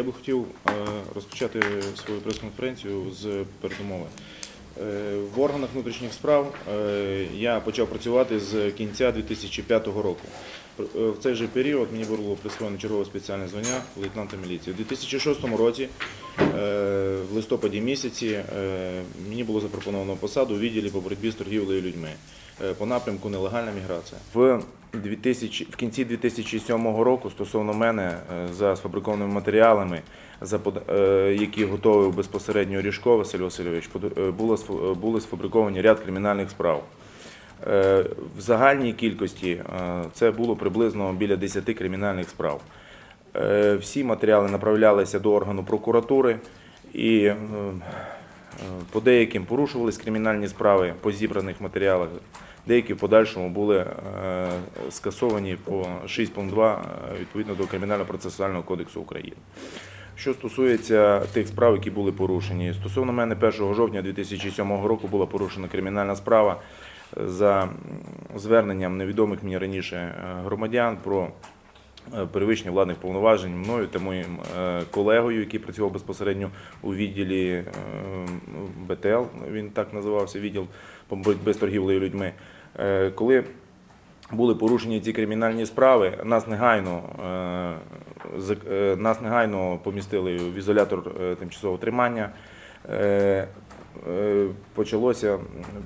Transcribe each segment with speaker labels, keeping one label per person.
Speaker 1: Я би хотів е, розпочати свою прес-конференцію з передумови. Е, В органах внутрішніх справ е, я почав працювати з кінця 2005 року. В цей же період мені було присвоєно чергове спеціальне звання лейтенанта міліції. У 2006 році, в листопаді місяці, мені було запропоновано посаду у відділі по боротьбі з торгівлею людьми по напрямку нелегальна міграція. В 2000, в кінці 2007 року стосовно мене е, за сфабрикованими матеріалами, за е, які готовив безпосередньо Ріжко Василь Васильович, е, е, були сфабриковані ряд кримінальних справ. Е, В загальній кількості е, це було приблизно біля 10 кримінальних справ. Е, Всі матеріали направлялися до органу прокуратури і е, е, по деяким порушувались кримінальні справи по зібраних матеріалах. Деякі в подальшому були е, скасовані по 6.2 е, відповідно до Кримінально-процесуального кодексу України. Що стосується тих справ, які були порушені, стосовно мене 1 жовтня 2007 року була порушена кримінальна справа е, за зверненням невідомих мені раніше громадян про перевищення владних повноважень мною та моїм колегою, який працював безпосередньо у відділі БТЛ, він так називався, відділ по боротьбі з торгівлею людьми. Е, Коли були порушені ці кримінальні справи, нас негайно, е, е, нас негайно помістили в ізолятор тимчасового тримання. Почалося,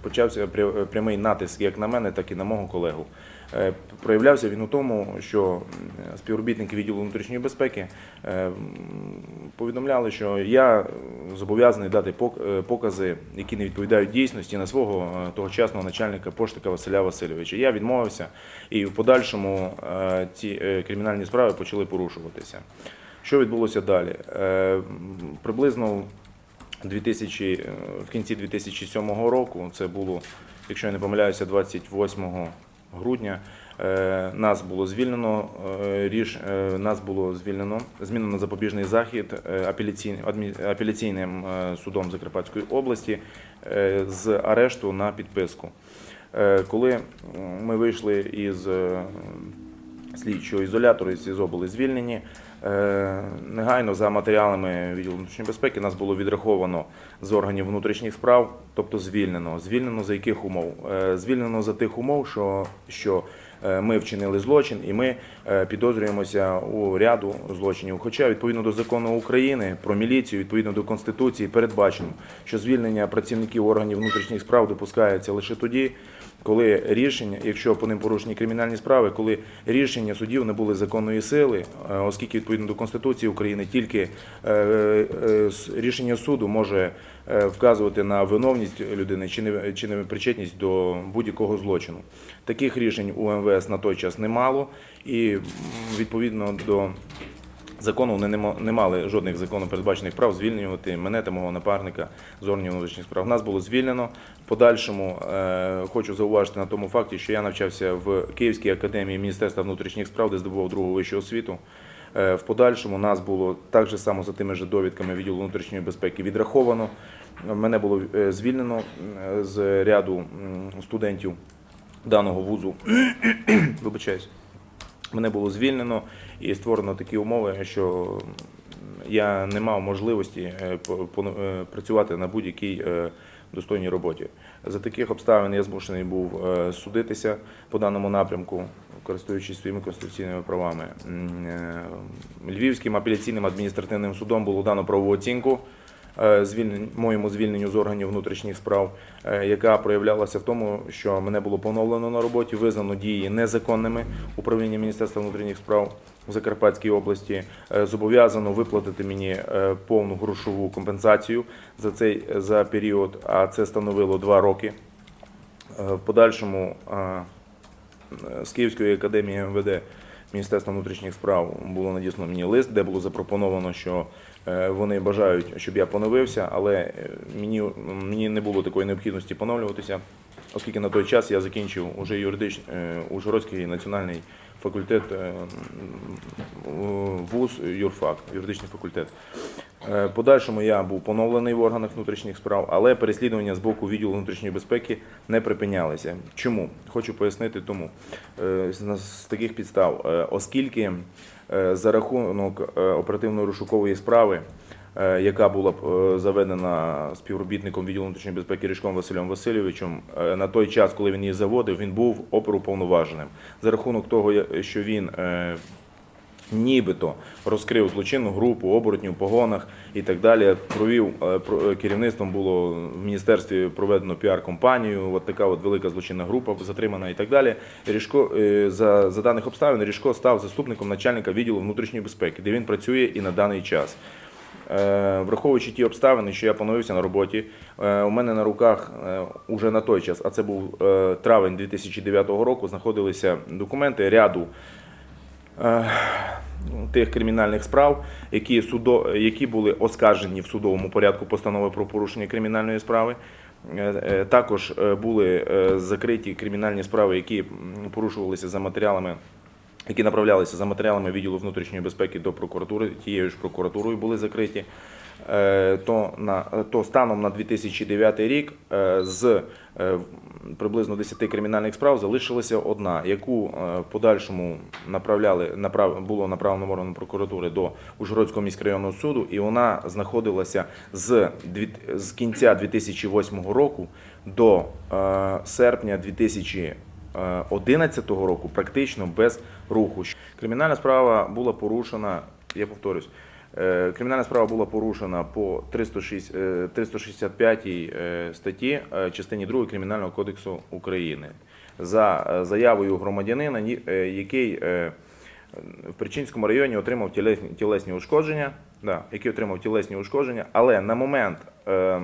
Speaker 1: почався пря- прямий натиск як на мене, так і на мого колегу. Е, Проявлявся він у тому, що співробітники відділу внутрішньої безпеки е, повідомляли, що я зобов'язаний дати е, покази, які не відповідають дійсності на свого тогочасного начальника поштика Василя Васильовича. Я відмовився, і в подальшому ці кримінальні справи почали порушуватися. Що відбулося далі? Приблизно 2000, е, в кінці 2007 року, це було, якщо я не помиляюся, 28 грудня, е, нас було звільнено, е, ріш, е, нас було звільнено, змінено запобіжний захід апеляційним, апеляційним судом Закарпатської області з арешту на підписку. Коли ми вийшли із слідчого ізолятору із СІЗО були звільнені. Е, Негайно за матеріалами відділу внутрішньої безпеки нас було відраховано з органів внутрішніх справ, тобто звільнено. Звільнено за яких умов? Е, Звільнено за тих умов, що, що е, ми вчинили злочин і ми підозрюємося у ряду злочинів. Хоча відповідно до закону України про міліцію, відповідно до Конституції, передбачено, що звільнення працівників органів внутрішніх справ допускається лише тоді, коли рішення, якщо по ним порушені кримінальні справи, коли рішення судів не були законної сили, е, оскільки відповідно до Конституції України тільки е, е, рішення суду може вказувати на виновність людини чи не чи не причетність до будь-якого злочину. Таких рішень у МВС на той час немало, і відповідно до закону вони не мали жодних законом передбачених прав звільнювати мене та мого напарника з органів внутрішніх справ. Нас було звільнено. Подальшому е, хочу зауважити на тому факті, що я навчався в Київській академії Міністерства внутрішніх справ, де здобував другу вищу освіту. Е, В подальшому нас було так же само за тими ж довідками відділу внутрішньої безпеки відраховано. Мене було е, звільнено з ряду студентів даного вузу. Вибачаюсь. Мене було звільнено і створено такі умови, що я не мав можливості е, е, працювати на будь-якій е, достойній роботі. За таких обставин я змушений був судитися по даному напрямку, користуючись своїми конституційними правами. Львівським апеляційним адміністративним судом було дано правову оцінку звільнень- моєму звільненню з органів внутрішніх справ, е, яка проявлялася в тому, що мене було поновлено на роботі, визнано дії незаконними управління Міністерства внутрішніх справ в Закарпатській області. Е, Зобов'язано виплатити мені е, повну грошову компенсацію за цей за період, а це становило два роки. Е, В подальшому е, з Київської академії МВД Міністерства внутрішніх справ було надіслано мені лист, де було запропоновано, що е, вони бажають, щоб я поновився, але е, мені, мені не було такої необхідності поновлюватися, оскільки на той час я закінчив уже юридичний Ужгородський національний факультет е, вуз юрфак, юридичний факультет. Е, Подальшому я був поновлений в органах внутрішніх справ, але переслідування з боку відділу внутрішньої безпеки не припинялися. Чому? Хочу пояснити тому. Е, З таких підстав, Е, оскільки за рахунок оперативно-розшукової справи, яка була заведена співробітником відділу внутрішньої безпеки Ріжком Василем Васильовичем. На той час, коли він її заводив, він був оперуповноваженим. За рахунок того, що він нібито розкрив злочинну групу, оборотнів, погонах і так далі. Провів е, е, керівництвом було в міністерстві проведено піар-компанію. От така от велика злочинна група затримана і так далі. Ріжко е, за, за даних обставин Ріжко став заступником начальника відділу внутрішньої безпеки, де він працює і на даний час. Враховуючи ті обставини, що я поновився на роботі, у мене на руках уже на той час, а це був травень 2009 року, знаходилися документи ряду тих кримінальних справ, які, судо, які були оскаржені в судовому порядку постанови про порушення кримінальної справи. Е, е, Також е, були е, закриті кримінальні справи, які порушувалися за матеріалами. Які направлялися за матеріалами відділу внутрішньої безпеки до прокуратури, тією ж прокуратурою були закриті. Е, То, на, то станом на 2009 рік е, з е, приблизно 10 кримінальних справ залишилася одна, яку в подальшому направляли, направ, було направлено органом прокуратури до Ужгородського міськрайонного суду, і вона знаходилася з, з кінця 2008 року до серпня 2011 року практично без руху. Кримінальна справа була порушена, я повторюсь, Кримінальна справа була порушена по 306, е, 365 е, статті е, частині 2 Кримінального кодексу України за е, заявою громадянина, е, який е, в Причинському районі отримав тілесні, ушкодження, да, який отримав тілесні ушкодження, але на момент, е,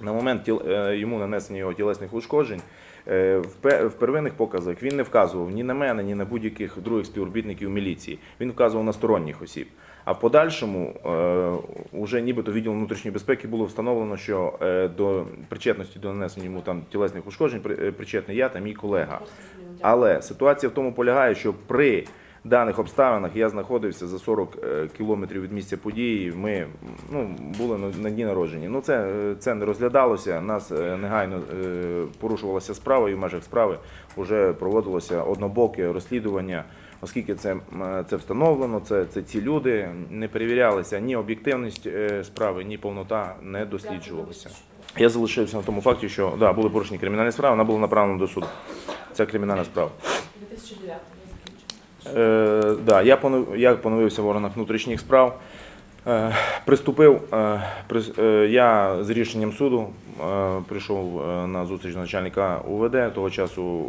Speaker 1: на момент е, йому нанесення його тілесних ушкоджень е, в первинних показах він не вказував ні на мене, ні на будь-яких других співробітників міліції. Він вказував на сторонніх осіб. А в подальшому е, уже нібито відділом внутрішньої безпеки було встановлено, що е, до причетності до нанесення йому там тілесних ушкоджень е, причетний я та мій колега. Але ситуація в тому полягає, що при даних обставинах я знаходився за 40 е, кілометрів від місця події. Ми ну, були на, дні народження. Ну це, е, це не розглядалося. Нас е, негайно е, порушувалася справа, і в межах справи вже проводилося однобоке розслідування. Оскільки це, це встановлено, це, це ці люди не перевірялися ні об'єктивність е, справи, ні повнота не досліджувалися. Я залишився на тому факті, що да, були порушені кримінальні справи, вона була направлена до суду. Це кримінальна справа.
Speaker 2: 2009 я.
Speaker 1: Е, да, я, понов, я поновився в органах внутрішніх справ. Е, приступив, е, прис- е, я з рішенням суду е, прийшов на зустріч начальника УВД, того часу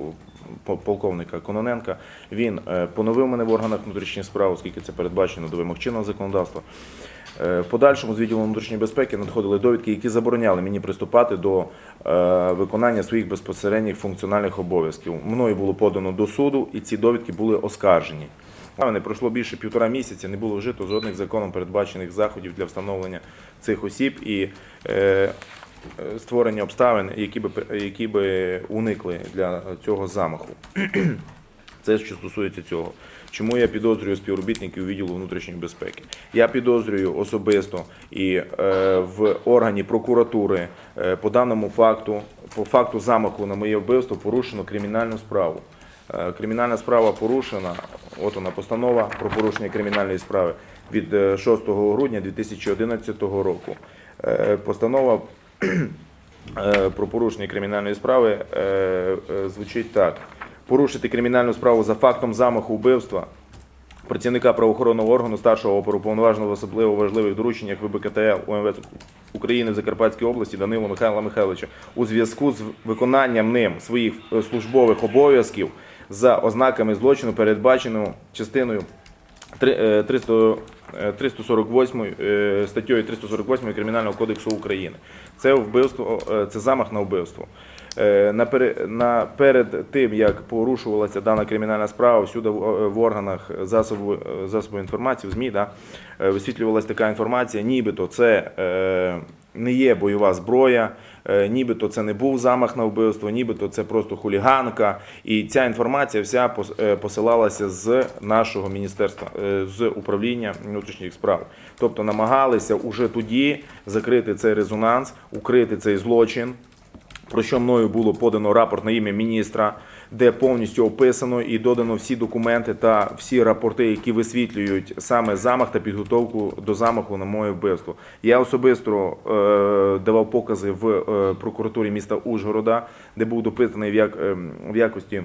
Speaker 1: полковника Кононенка. Він е, поновив мене в органах внутрішніх справ, оскільки це передбачено до вимог чинного законодавства. Е, В подальшому з відділу внутрішньої безпеки надходили довідки, які забороняли мені приступати до е, виконання своїх безпосередніх функціональних обов'язків. Мною було подано до суду, і ці довідки були оскаржені. Не пройшло більше півтора місяця, не було вжито жодних законом передбачених заходів для встановлення цих осіб і створення обставин, які би, які би уникли для цього замаху. Це що стосується цього. Чому я підозрюю співробітників відділу внутрішньої безпеки? Я підозрюю особисто і е, в органі прокуратури е, по даному факту, по факту замаху на моє вбивство порушено кримінальну справу. Е, Кримінальна справа порушена. От вона постанова про порушення кримінальної справи від е, 6 грудня 2011 року. Е, Постанова е, про порушення кримінальної справи е, е, звучить так: порушити кримінальну справу за фактом замаху вбивства працівника правоохоронного органу старшого оперуповноваженого в особливо важливих дорученнях ВБКТЛ УМВС України в Закарпатській області Данила Михайла Михайловича у зв'язку з виконанням ним своїх е, службових обов'язків за ознаками злочину, передбаченого частиною е, 300, е, 348 е, статтею 348 Кримінального кодексу України. Це вбивство, е, це замах на вбивство. Е, Перед тим, як порушувалася дана кримінальна справа, всюди в е, органах засобу, е, засобу інформації, в ЗМІ, да, е, висвітлювалася така інформація, нібито це е, не є бойова зброя, е, нібито це не був замах на вбивство, нібито це просто хуліганка. І ця інформація вся е, посилалася з нашого міністерства, е, з управління внутрішніх справ. Тобто намагалися уже тоді закрити цей резонанс, укрити цей злочин. про що мною було подано рапорт на ім'я міністра, де повністю описано і додано всі документи та всі рапорти, які висвітлюють саме замах та підготовку до замаху на моє вбивство. Я особисто е, давав покази в е, прокуратурі міста Ужгорода, де був допитаний в, ем, в якості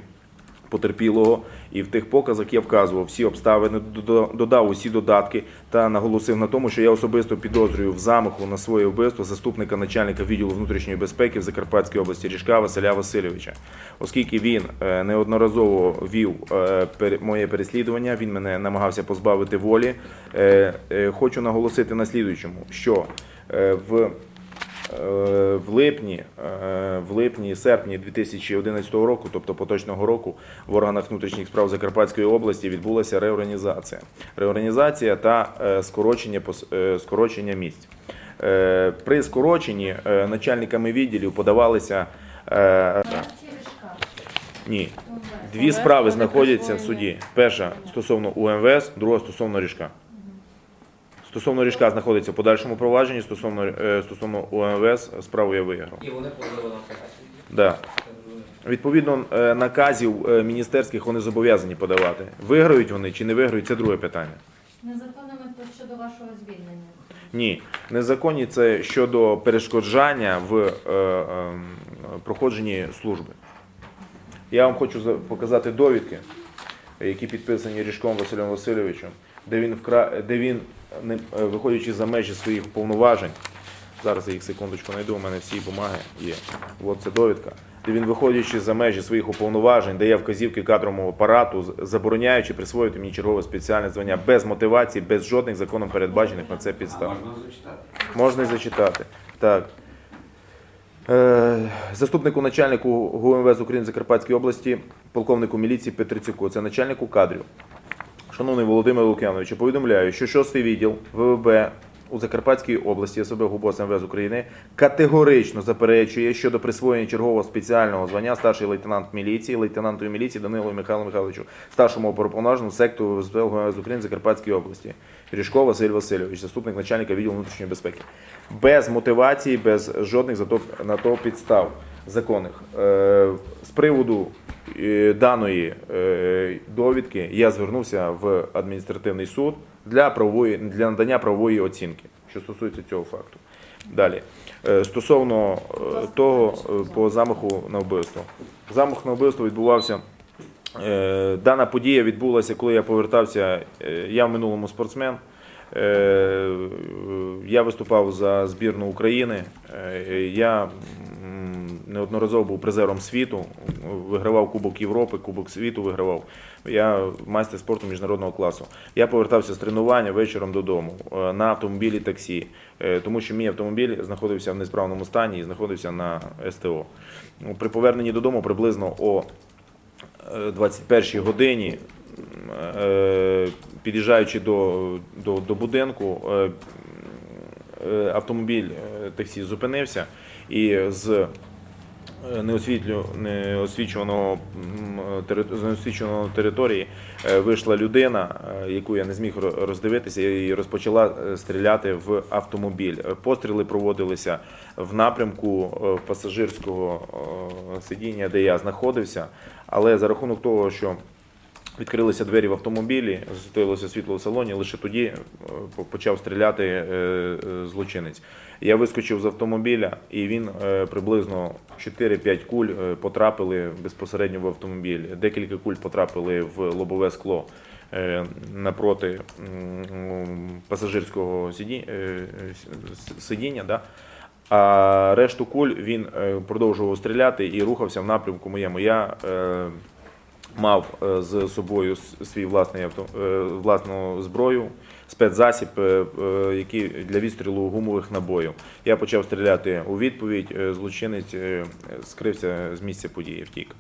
Speaker 1: потерпілого, і в тих показах я вказував всі обставини, додав усі додатки та наголосив на тому, що я особисто підозрюю в замаху на своє вбивство заступника начальника відділу внутрішньої безпеки в Закарпатській області Ріжка Василя Васильовича, оскільки він е, неодноразово вів е, моє переслідування, він мене намагався позбавити волі. Е, Хочу наголосити на слідуючому, що в в липні, е, в липні, серпні 2011 року, тобто поточного року, в органах внутрішніх справ Закарпатської області відбулася реорганізація. Реорганізація та е, скорочення, е, скорочення місць. Е, При скороченні е, начальниками відділів подавалися е, ні. Дві справи знаходяться в суді. Перша стосовно УМВС, друга стосовно ріжка. Стосовно ріжка знаходиться в подальшому провадженні, стосовно, е, стосовно УМВС справу я виграв.
Speaker 3: І вони подали на.
Speaker 1: Да. Відповідно, е, наказів е, міністерських вони зобов'язані подавати. Виграють вони чи не виграють, це друге питання.
Speaker 4: Незаконними то щодо вашого звільнення.
Speaker 1: Ні, незаконні це щодо перешкоджання в е, е, проходженні служби. Я вам хочу за- показати довідки, які підписані Ріжком Василем Васильовичем, де він, вкра... де він не- е, виходячи за межі своїх повноважень, зараз я їх секундочку знайду, у мене всі бумаги є. От це довідка. Де він, виходячи за межі своїх уповноважень, дає вказівки кадровому апарату, забороняючи присвоїти мені чергове спеціальне звання без мотивації, без жодних законом передбачених на це підстав.
Speaker 3: Можна зачитати.
Speaker 1: Можна і зачитати. Так. Е, Заступнику начальнику ГУМВС України Закарпатської області, полковнику міліції Петрицюку, це начальнику кадрів. Шановний Володимир Лук'янович, повідомляю, що шостий відділ ВВБ у Закарпатській області СОБ ГУБОС МВС України категорично заперечує щодо присвоєння чергового спеціального звання старший лейтенант міліції, лейтенанту міліції Данилу Михайлу Михайловичу, старшому оперуповноваженому сектору СБ ГУМВС України Закарпатській області. Ріжко Василь Васильович, заступник начальника відділу внутрішньої безпеки. Без мотивації, без жодних на то підстав законних. Е, З приводу даної е, довідки я звернувся в адміністративний суд для правової для надання правової оцінки, що стосується цього факту. Далі Е, стосовно е, того е, по замаху на вбивство. Замах на вбивство відбувався. е, Дана подія відбулася, коли я повертався. е, Я в минулому спортсмен. Е, Я виступав за збірну України. Е, Я неодноразово був призером світу, вигравав Кубок Європи, Кубок світу вигравав. Я майстер спорту міжнародного класу. Я повертався з тренування вечором додому е, на автомобілі таксі, е, тому що мій автомобіль знаходився в несправному стані і знаходився на СТО. При поверненні додому приблизно о е, 21 годині, е, під'їжджаючи до, до, до будинку, е, е, автомобіль е, таксі зупинився і з е, неосвічуваного, неосвічуваної території е, вийшла людина, е, яку я не зміг роздивитися, і розпочала стріляти в автомобіль. Постріли проводилися в напрямку пасажирського сидіння, де я знаходився, але за рахунок того, що Відкрилися двері в автомобілі, засвітилося світло в салоні. Лише тоді е, почав стріляти е, е, злочинець. Я вискочив з автомобіля, і він приблизно 4-5 куль потрапили безпосередньо в автомобіль. Декілька куль потрапили в лобове скло напроти пасажирського сидіння. Да? А решту куль він продовжував стріляти і рухався в напрямку моєму. Я мав е, з собою свій власний авто, е, власну зброю, спецзасіб, е, який для відстрілу гумових набоїв. Я почав стріляти у відповідь. Злочинець скрився з місця події, втік.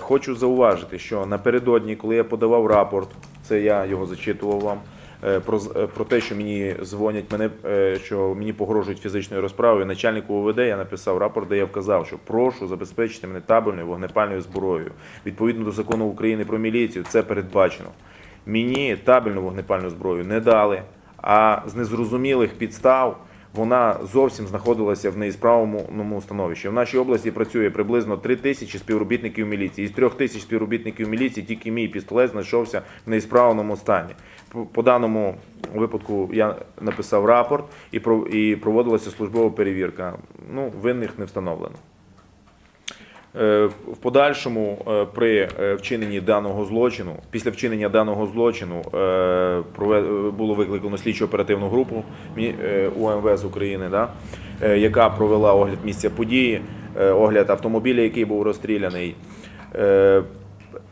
Speaker 1: Хочу зауважити, що напередодні, коли я подавав рапорт, це я його зачитував вам. Е, Про, е, про те, що мені дзвонять, мене е, що мені погрожують фізичною розправою. Начальнику ОВД я написав рапорт, де я вказав, що прошу забезпечити мене табельною вогнепальною зброєю. Відповідно до закону України про міліцію, це передбачено. Мені табельну вогнепальну зброю не дали, а з незрозумілих підстав вона зовсім знаходилася в неісправному становищі. В нашій області працює приблизно 3 тисячі співробітників міліції. Із 3 тисяч співробітників міліції тільки мій пістолет знайшовся в неісправному стані. По, даному випадку я написав рапорт і проводилася службова перевірка. Ну, винних не встановлено. Е, В подальшому е, при е, вчиненні даного злочину, після вчинення даного злочину було викликано слідчо оперативну групу УМВС України, да, яка провела огляд місця події, огляд автомобіля, який був розстріляний.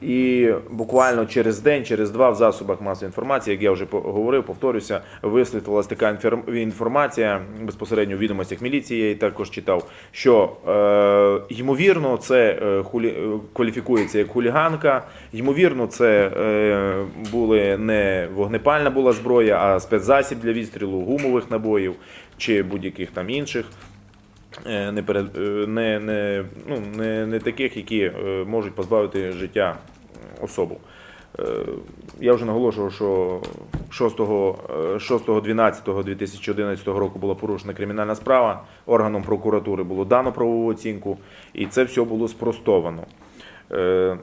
Speaker 1: І буквально через день, через два в засобах масової інформації, як я вже говорив, повторюся, висвітлилась така інформація безпосередньо в відомостях міліції. Я її також читав, що е, ймовірно це е, хулі... е, кваліфікується як хуліганка. Ймовірно, це е, були не вогнепальна була зброя, а спецзасіб для відстрілу гумових набоїв чи будь-яких там інших. Е, не, перед, е, не, не, ну, не, не таких, які е, можуть позбавити життя особу. Я вже наголошував, що 6, е, 6.12.2011 року була порушена кримінальна справа, органом прокуратури було дано правову оцінку, і це все було спростовано.
Speaker 3: Та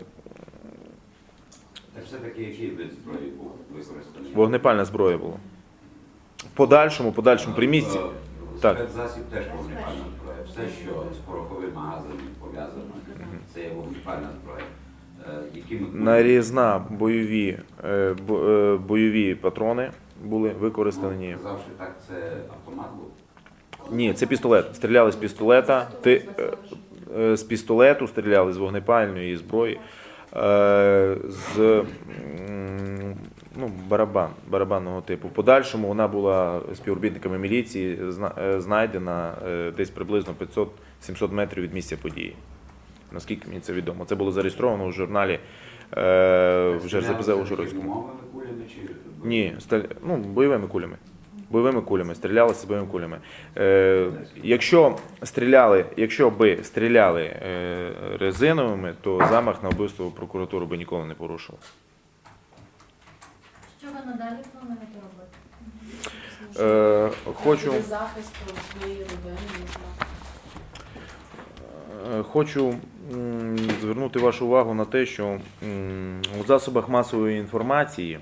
Speaker 3: все-таки який вид зброї був використаний?
Speaker 1: Вогнепальна зброя була. В подальшому, подальшому при місці.
Speaker 3: Е,
Speaker 1: Так.
Speaker 3: Спецзасіб теж вогнепальна зброя. Все, що з пороховим магазином пов'язано, це є вогнепальна зброя. Е, Якими?
Speaker 1: Нарізна бойові, е, бо- е, бойові патрони були використані.
Speaker 3: Ну, що так це автомат був.
Speaker 1: Ні, це пістолет. Стріляли з пістолета. Ти, е, е, з пістолету стріляли з вогнепальної зброї. е, З м, ну, барабан, барабанного типу. В подальшому вона була співробітниками міліції е, знайдена е, десь приблизно 500-700 метрів від місця події. Наскільки мені це відомо. Це було зареєстровано у журналі е, в ЖРЗПЗ у
Speaker 3: чи
Speaker 1: Ні, сталь... ну, бойовими кулями. Бойовими кулями, стрілялися з бойовими кулями. Е, якщо стріляли, якщо би стріляли е, резиновими, то замах на вбивство прокуратуру би ніколи не порушував.
Speaker 4: Ви надалі плануєте робити?
Speaker 1: Е, хочу,
Speaker 2: захист своєї родини, не знаю.
Speaker 1: е, хочу звернути вашу увагу на те, що у засобах масової інформації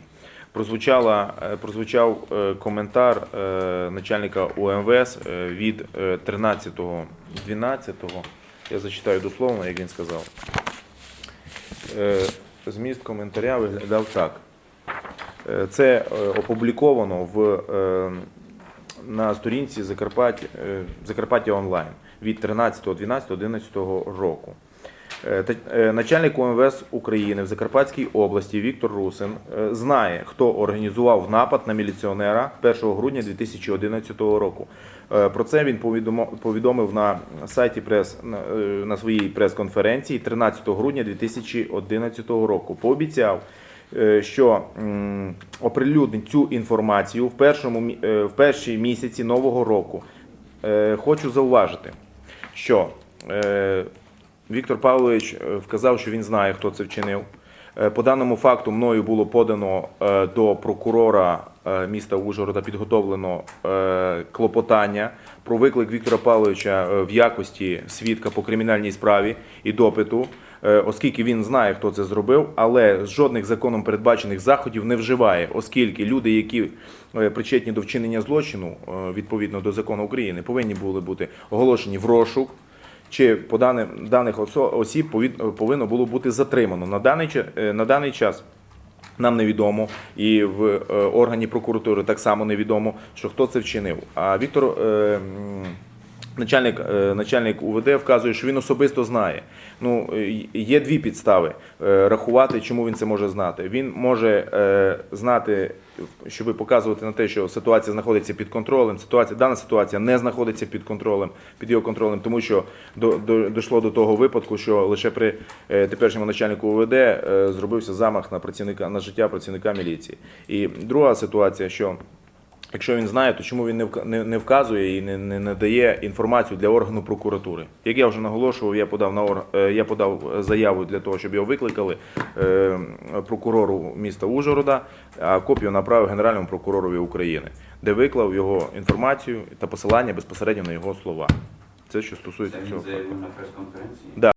Speaker 1: прозвучала, е, прозвучав е, коментар начальника УМВС від е, 13.12. Я зачитаю дословно, як він сказав. Зміст коментаря виглядав так. Е, Це е, опубліковано в, е, на сторінці Закарпаття, Закарпаття онлайн від 13.12.11 року. Начальник УМВС України в Закарпатській області Віктор Русин знає, хто організував напад на міліціонера 1 грудня 2011 року. Про це він повідомив на сайті прес на, своїй прес-конференції 13 грудня 2011 року. Пообіцяв, що оприлюднить цю інформацію в першому е, в першій місяці нового року. Е, Хочу зауважити, що е, Віктор Павлович е, вказав, що він знає, хто це вчинив. Е, По даному факту мною було подано е, до прокурора е, міста Ужгорода підготовлено е, клопотання про виклик Віктора Павловича е, в якості свідка по кримінальній справі і допиту, е, оскільки він знає, хто це зробив, але жодних законом передбачених заходів не вживає, оскільки люди, які е, причетні до вчинення злочину е, відповідно до закону України, повинні були бути оголошені в розшук чи по даним даних осіб повинно було бути затримано. На даний, е, на даний час нам невідомо, і в е, органі прокуратури так само невідомо, що хто це вчинив. А Віктор, е, начальник, е, начальник УВД, вказує, що він особисто знає. Ну, е, є дві підстави е, рахувати, чому він це може знати. Він може знати, щоб показувати на те, що ситуація знаходиться під контролем. Ситуація, дана ситуація не знаходиться під контролем, під його контролем, тому що до, до, дійшло до того випадку, що лише при теперішньому начальнику УВД зробився замах на працівника на життя працівника міліції. І друга ситуація, що Якщо він знає, то чому він не вка- не, не вказує і не, надає інформацію для органу прокуратури? Як я вже наголошував, я подав на ор- е, я подав заяву для того, щоб його викликали е, прокурору міста Ужгорода, а копію направив Генеральному прокуророві України, де виклав його інформацію та посилання безпосередньо на його слова. Це що стосується
Speaker 3: Це він
Speaker 1: цього.
Speaker 3: заявив на прес-конференції?
Speaker 1: Да.